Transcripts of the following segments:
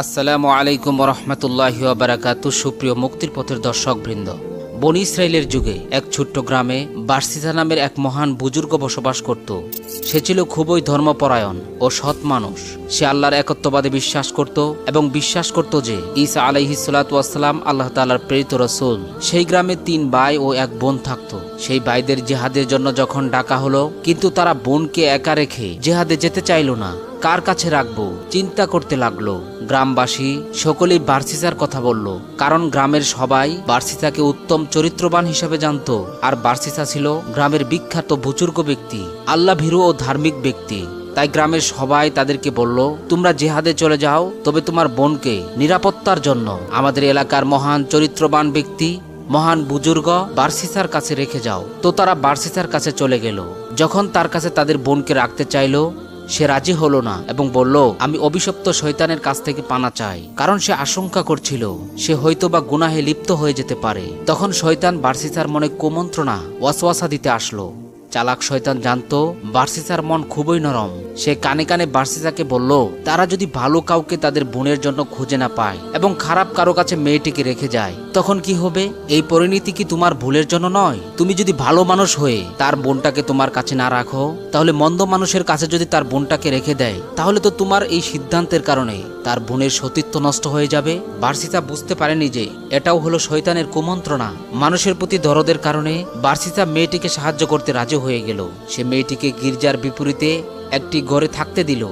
আসসালামু আলাইকুম রহমতুল্লাহ বারাকাতু সুপ্রিয় মুক্তির পথের দর্শকবৃন্দ। বনি ইসরায়েলের যুগে এক ছোট্ট গ্রামে বার্সিসা নামের এক মহান বুজুর্গ বসবাস করত। সে ছিল খুবই ধর্মপরায়ণ ও সৎ মানুষ। সে আল্লাহর একত্ববাদে বিশ্বাস করত এবং বিশ্বাস করত যে ঈসা আলাইহি সালাতাম আল্লাহ তালার প্রেরিত রসুল। সেই গ্রামে তিন ভাই ও এক বোন থাকত। সেই ভাইদের জেহাদের জন্য যখন ডাকা হলো, কিন্তু তারা বোনকে একা রেখে জেহাদে যেতে চাইল না। কার কাছে রাখব? চিন্তা করতে লাগল। গ্রামবাসী সকলেই বার্সিসার কথা বলল, কারণ গ্রামের সবাই বার্সিসাকে উত্তম চরিত্রবান হিসেবে জানতো, আর বার্সিসা ছিল গ্রামের বিখ্যাত বুজুর্গ ব্যক্তি আল্লাহ ভীরু ও ধার্মিক ব্যক্তি। তাই গ্রামের সবাই তাদেরকে বলল, তোমরা জেহাদে চলে যাও, তবে তোমার বোনকে নিরাপত্তার জন্য আমাদের এলাকার মহান চরিত্রবান ব্যক্তি, মহান বুজুর্গ বার্সিসার কাছে রেখে যাও। তো তারা বার্সিসার কাছে চলে গেল। যখন তার কাছে তাদের বোনকে রাখতে চাইলো সে রাজি হলো না এবং বলল, আমি অভিশপ্ত শৈতানের কাছ থেকে পানা চাই। কারণ সে আশঙ্কা করছিল, সে হয়তো বা গুনাহে লিপ্ত হয়ে যেতে পারে। তখন শৈতান বার্সিসার মনে কুমন্ত্রণা, ওয়াসওয়াসা দিতে আসলো। চালাক শয়তান জানতো, বার্সিসার মন খুবই নরম। সে কানে কানে বার্সিসাকে বলল, তারা যদি ভালো কাউকে তাদের বোনের জন্য খুঁজে না পায় এবং খারাপ কারও কাছে মেয়েটিকে রেখে যায়, তখন কি হবে? এই পরিণতি কি তোমার ভুলের জন্য নয়? তুমি যদি ভালো মানুষ হয়ে তার বোনটাকে তোমার কাছে না রাখো, তাহলে মন্দ মানুষের কাছে যদি তার বোনটাকে রেখে দেয়, তাহলে তো তোমার এই সিদ্ধান্তের কারণে তার বোনের সতীত্ব নষ্ট হয়ে যাবে। বার্সিসা বুঝতে পারেনি যে এটাও হলো শয়তানের কুমন্ত্রণা। মানুষের প্রতি দরদের কারণে বার্সিসা মেয়েটিকে সাহায্য করতে রাজি হয়ে গেল। সে মেয়েটিকে গির্জার বিপরীতে একটি ঘরে থাকতে দিল।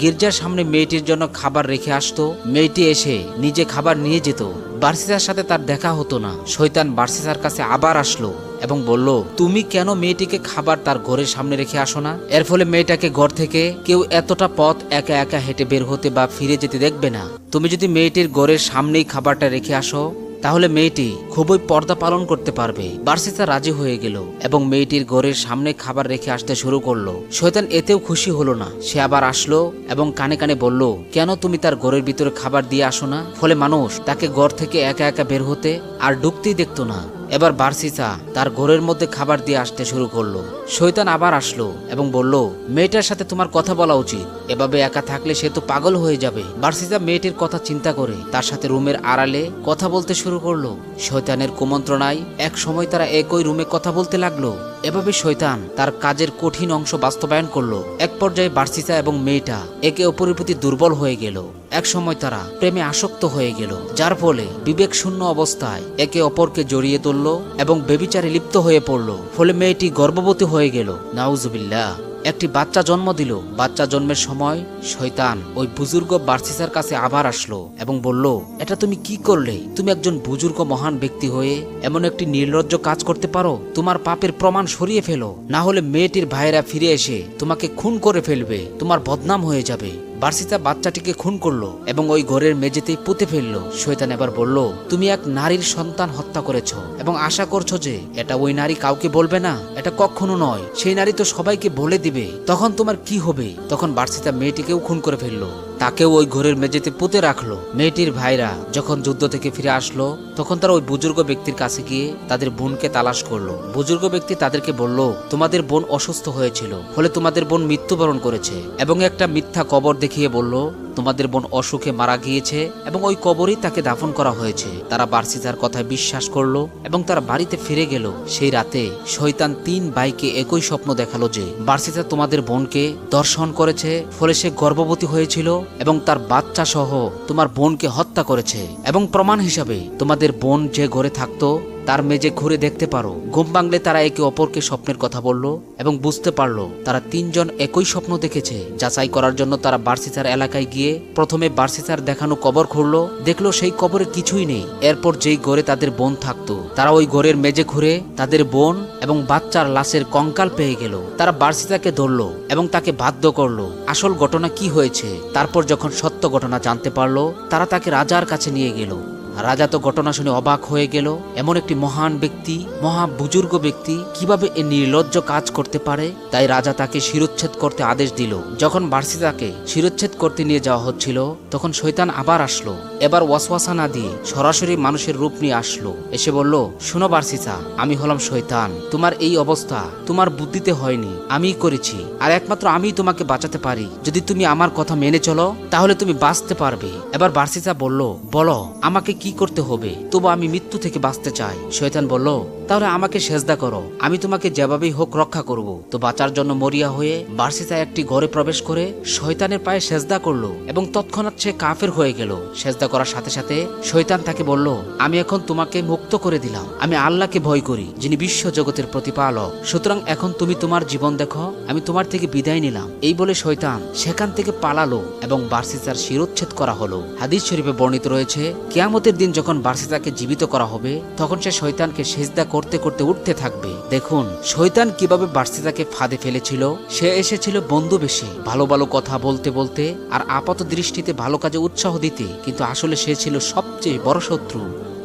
গির্জার সামনে মেয়েটির জন্য খাবার রেখে আসতো। মেয়েটি এসে নিজে খাবার নিয়ে যেত। বার্সিসার সাথে তার দেখা হতো না। শৈতান বার্সিসার কাছে আবার আসলো এবং বলল, তুমি কেন মেয়েটিকে খাবার তার ঘরের সামনে রেখে আসো না? এর ফলে মেয়েটাকে ঘর থেকে কেউ এতটা পথ একা একা হেঁটে বের হতে বা ফিরে যেতে দেখবে না। তুমি যদি মেয়েটির ঘরের সামনেই খাবারটা রেখে আসো তাহলে মেয়েটি খুবই পর্দা পালন করতে পারবে। বার্সিসা রাজি হয়ে গেল এবং মেয়েটির ঘরের সামনে খাবার রেখে আসতে শুরু করল। শৈতান এতেও খুশি হলো না। সে আবার আসলো এবং কানে কানে বলল, কেন তুমি তার ঘরের ভিতরে খাবার দিয়ে আসো না? ফলে মানুষ তাকে ঘর থেকে একা একা বের হতে আর ঢুকতেই দেখতো না। এবার বার্সিসা তার ঘরের মধ্যে খাবার দিয়ে আসতে শুরু করল। শৈতান আবার আসলো এবং বলল, মেয়েটার সাথে তোমার কথা বলা উচিত। এভাবে একা থাকলে সে তো পাগল হয়ে যাবে। বার্সিসা মেয়েটির কথা চিন্তা করে তার সাথে রুমের আড়ালে কথা বলতে শুরু করল। শৈতানের কুমন্ত্রণায় এক সময় তারা একই রুমে কথা বলতে লাগল। এভাবে শৈতান তার কাজের কঠিন অংশ বাস্তবায়ন করল। এক পর্যায়ে বার্সিসা এবং মেয়েটা একে অপরের প্রতি দুর্বল হয়ে গেল। এক সময় তারা প্রেমে আসক্ত হয়ে গেল, যার ফলে বিবেক শূন্য অবস্থায় একে অপরকে জড়িয়ে তুলল এবং বেবিচারে লিপ্ত হয়ে পড়ল। ফলে মেয়েটি গর্ভবতী হয়ে গেল। নাউজুবিল্লাহ। একটি বাচ্চা জন্ম দিল। বাচ্চা জন্মের সময় শয়তান ওই বুজুর্গ বার্সিসার কাছে আবার আসলো এবং বলল, এটা তুমি কি করলে? তুমি একজন বুজুর্গ মহান ব্যক্তি হয়ে এমন একটি নির্লজ্জ কাজ করতে পারো? তোমার পাপের প্রমাণ সরিয়ে ফেলো। না হলে মেয়েটির ভাইয়েরা ফিরে এসে তোমাকে খুন করে ফেলবে। তোমার বদনাম হয়ে যাবে। বার্সিতা বাচ্চাটিকে খুন করল এবং ওই ঘরের মেঝেতেই পুঁতে ফেলল। শয়তান এবার বলল, তুমি এক নারীর সন্তান হত্যা করেছ এবং আশা করছ যে এটা ওই নারী কাউকে বলবে না। এটা কখনো নয়। সেই নারী তো সবাইকে বলে দিবে। তখন তোমার কি হবে? তখন বার্সিতা মেয়েটিকেও খুন করে ফেলল। তাকেও ওই ঘরের মেঝেতে পুঁতে রাখল। মেয়েটির ভাইরা যখন যুদ্ধ থেকে ফিরে আসলো, তখন তারা ওই বুজুর্গ ব্যক্তির কাছে গিয়ে তাদের বোনকে তালাশ করল। বুজুর্গ ব্যক্তি তাদেরকে বলল, তোমাদের বোন অসুস্থ হয়েছিল, ফলে তোমাদের বোন মৃত্যুবরণ করেছে। এবং একটা মিথ্যা কবর দেখিয়ে বলল তোমাদের বোন অসুখে মারা গিয়েছে এবং ওই কবরেই তাকে দাফন করা হয়েছে। তারা বার্সিতার কথায় বিশ্বাস করল এবং তারা বাড়িতে ফিরে গেল। সেই রাতে শয়তান তিন ভাইকে একই স্বপ্ন দেখাল যে বার্সিতা তোমাদের বোনকে দর্শন করেছে, ফলে সে গর্ভবতী হয়েছিল এবং তার বাচ্চা সহ তোমার বোনকে হত্যা করেছে। এবং প্রমাণ হিসাবে তোমাদের বোন যে ঘরে থাকতো তার মেজে ঘুরে দেখতে পারো। ঘুম ভাঙলে তারা একে অপরকে স্বপ্নের কথা বলল এবং বুঝতে পারল তারা তিনজন একই স্বপ্ন দেখেছে। যাচাই করার জন্য তারা বার্সিসার এলাকায় গিয়ে প্রথমে বার্সিসার দেখানো কবর খুঁড়লো। দেখল সেই কবরে কিছুই নেই। এরপর যেই ঘরে তাদের বোন থাকতো, তারা ওই ঘরের মেজে ঘুরে তাদের বোন এবং বাচ্চার লাশের কঙ্কাল পেয়ে গেল। তারা বার্সিসাকে ধরলো এবং তাকে বাধ্য করল, আসল ঘটনা কি হয়েছে, তারপর যখন সত্য ঘটনা জানতে পারল, তারা তাকে রাজার কাছে নিয়ে গেল। রাজা তো ঘটনা শুনে অবাক হয়ে গেল, এমন একটি মহান ব্যক্তি, মহা বুজুর্গ ব্যক্তি, কীভাবে এ নির্লজ্জ কাজ করতে পারে? তাই রাজা তাকে শিরোচ্ছেদ করতে আদেশ দিল। যখন বার্সিতাকে শিরোচ্ছেদ করতে নিয়ে যাওয়া হচ্ছিল, তখন শৈতান আবার আসলো। এবার ওয়াসওয়াসা না দিয়ে সরাসরি মানুষের রূপ নিয়ে আসলো। এসে বলল, শুনো বার্সিসা, আমি হলাম শৈতান তোমার এই অবস্থা তোমার বুদ্ধিতে হয়নি। আমিই করেছি। আর একমাত্র আমিই তোমাকে বাঁচাতে পারি। যদি তুমি আমার কথা মেনে চলো, তাহলে তুমি বাঁচতে পারবে। এবার বার্সিসা বলল, বলো, আমাকে কি করতে হবে? তবু আমি মৃত্যু থেকে বাঁচতে চাই। শয়তান বলল তাহলে আমাকে সেজদা করো। আমি তোমাকে যেভাবেই হোক রক্ষা করব। তো বাঁচার জন্য মরিয়া হয়ে বার্সিসা একটি ঘরে প্রবেশ করে শয়তানের পায়ে সেজদা করল এবং তৎক্ষণাৎ সে কাফের হয়ে গেল। সেজদা করার সাথে সাথে শয়তান তাকে বলল, আমি এখন তোমাকে মুক্ত করে দিলাম। আমি আল্লাহকে ভয় করি, যিনি বিশ্ব জগতের প্রতিপালক। সুতরাং এখন তুমি তোমার জীবন দেখো, আমি তোমার থেকে বিদায় নিলাম। এই বলে শয়তান সেখান থেকে পালালো এবং বার্সিসার শিরোচ্ছেদ করা হলো। হাদিস শরীফে বর্ণিত রয়েছে, কেয়ামতের দিন যখন বার্সিসাকে জীবিত করা হবে, তখন সে শয়তানকে সেজদা করতে করতে উঠতে থাকবে। দেখুন, শয়তান কীভাবে বার্সিসাকে ফাঁদে ফেলেছিল। সে এসেছিল বন্ধু বেশে, ভালো ভালো কথা বলতে বলতে আর আপাত দৃষ্টিতে ভালো কাজে উৎসাহ দিতে। কিন্তু আসলে সে ছিল সবচেয়ে বড় শত্রু।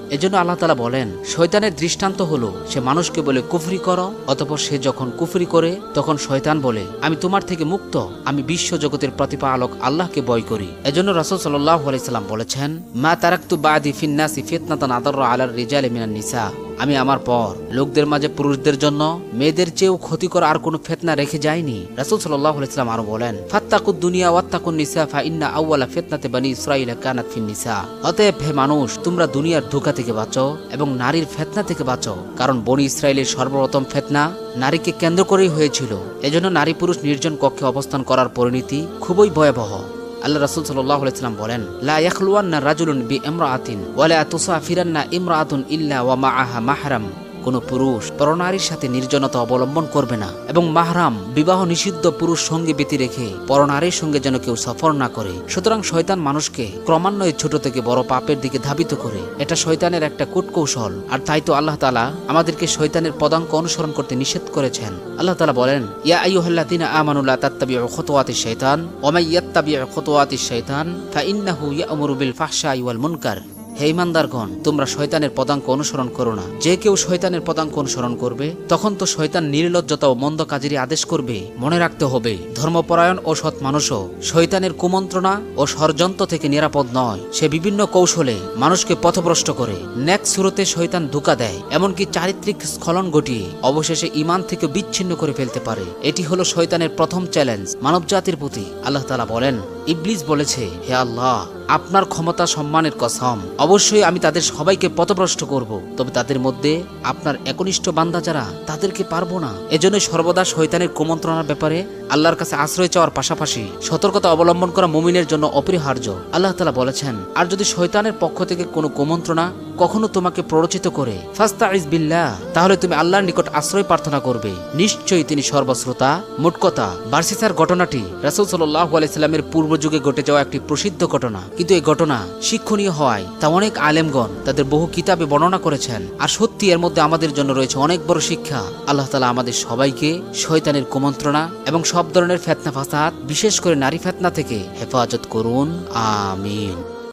এজন্য আল্লাহ তালা বলেন, শয়তানের দৃষ্টান্ত হলো, সে মানুষকে বলে কুফরি করো, অতপর সে যখন কুফরি করে, তখন শয়তান বলে, আমি তোমার থেকে মুক্ত, আমি বিশ্ব জগতের প্রতিপালক আল্লাহকে বয় করি। এজন্য রাসুল সাল্লাহ আলাইসাল্লাম বলেছেন, মা তারাক্তু বাদি ফিন্নাসি ফিতনাতান আদর আলার রিজাল মিনান নিসা। আমি আমার পর। লোকদের মাঝে পুরুষদের জন্য মেয়েদের চেয়েও ক্ষতিকর আর কোনো ফেতনা রেখে যায়নি। রাসুল সাল্লাহ আলাইসাল্লাম আরও বলেন, ফাত্তাকুদ দুনিয়া ওয়াত্তাকুন নিসা ফা ইন্না আউ্বালা ফেতনাতে বানি ইসরাইল কানাত ফিন নিসা। অতএব হে মানুষ, তোমরা দুনিয়ার ধোকা থেকে বাঁচো এবং নারীর ফেতনা থেকে বাঁচো। কারণ বনি ইসরায়েলের সর্বপ্রথম ফেতনা নারীকে কেন্দ্র করেই হয়েছিল। এজন্য নারী পুরুষ নির্জন কক্ষে অবস্থান করার পরিণতি খুবই ভয়াবহ। আল্লাহ রাসুল সাল্লাম বলেন, লা ইয়াখলুয়ান্না রাজুলুন বি ইমরাআতিন ওয়ালা তুসাফিরান্না ইমরাতুন ইল্লা ওয়া মাআহা মাহরাম। কোনো পুরুষ পরনারীর সাথে নির্জনতা অবলম্বন করবে না এবং মাহরাম, বিবাহ নিষিদ্ধ পুরুষ সঙ্গে ব্যতি রেখে পরনারীর সঙ্গে যেন কেউ সফর না করে। সুতরাং শয়তান মানুষকে ক্রমান্বয়ে ছোট থেকে বড় পাপের দিকে ধাবিত করে। এটা শয়তানের একটা কূটকৌশল। আর তাই তো আল্লাহ তালা আমাদেরকে শয়তানের পদাঙ্ক অনুসরণ করতে নিষেধ করেছেন। আল্লাহ তালা বলেন, ইয়া আইয়ুহাল্লাযীনা আমানুল্লাহ তাত্তাবিউ খুতুওয়াতিশ শাইতান, ওয়া মান ইয়াত্তাবিউ খুতুওয়াতিশ শাইতান ফাইন্নাহু ইয়া'মুরু বিল ফাহশাই ওয়াল মুনকার। হে ইমানদারগণ, তোমরা শয়তানের পদাঙ্ক অনুসরণ করো না। যে কেউ শয়তানের পদাঙ্ক অনুসরণ করবে, তখন তো শয়তান নির্লজ্জতা ও মন্দ কাজেরই আদেশ করবে। মনে রাখতে হবে, ধর্মপরায়ণ ও সৎ মানুষও শয়তানের কুমন্ত্রণা ও ষড়যন্ত্র থেকে নিরাপদ নয়। সে বিভিন্ন কৌশলে মানুষকে পথভ্রষ্ট করে। নেক সুরতে শয়তান ধোকা দেয়, এমনকি চারিত্রিক স্খলন ঘটিয়ে অবশেষে ইমান থেকে বিচ্ছিন্ন করে ফেলতে পারে। এটি হলো শয়তানের প্রথম চ্যালেঞ্জ মানব জাতির প্রতি, আল্লাহ তালা বলেন। ইবলিস বলেছে, হে আল্লাহ, আপনার ক্ষমতা সম্মানের কসম। অবশ্যই আমি তাদের সবাইকে পথভ্রষ্ট করব, তবে তাদের মধ্যে আপনার একনিষ্ঠ বান্দা যারা, তাদেরকে পারব না। এজন্য সর্বদা শৈতানের কুমন্ত্রণার ব্যাপারে আল্লাহর কাছে আশ্রয় চাওয়ার পাশাপাশি সতর্কতা অবলম্বন করা মুমিনের জন্য অপরিহার্য। আল্লাহ তালা বলেছেন, আর যদি শৈতানের পক্ষ থেকে কোনো কুমন্ত্রণা কখনো তোমাকে প্ররোচিত করে ফাস্তা বিল্লাহ, তাহলে তুমি আল্লাহর নিকট আশ্রয় প্রার্থনা করবে। নিশ্চয়ই তিনি সর্বশ্রোতা মোট কথা বার্সিসার ঘটনাটি রাসুল সাল্লাহ আলাইস্লামের পূর্ব যুগে ঘটে যাওয়া একটি প্রসিদ্ধ ঘটনা। কিন্তু এই ঘটনা শিক্ষণীয় হওয়ায় তা অনেক আলেমগণ তাদের বহু কিতাবে বর্ণনা করেছেন। আর সত্যি এর মধ্যে আমাদের জন্য রয়েছে অনেক বড় শিক্ষা। আল্লাহ তালা আমাদের সবাইকে শয়তানের কুমন্ত্রণা এবং সব ধরনের ফেতনা ফাসাদ বিশেষ করে নারী ফেতনা থেকে হেফাজত করুন। আমিন।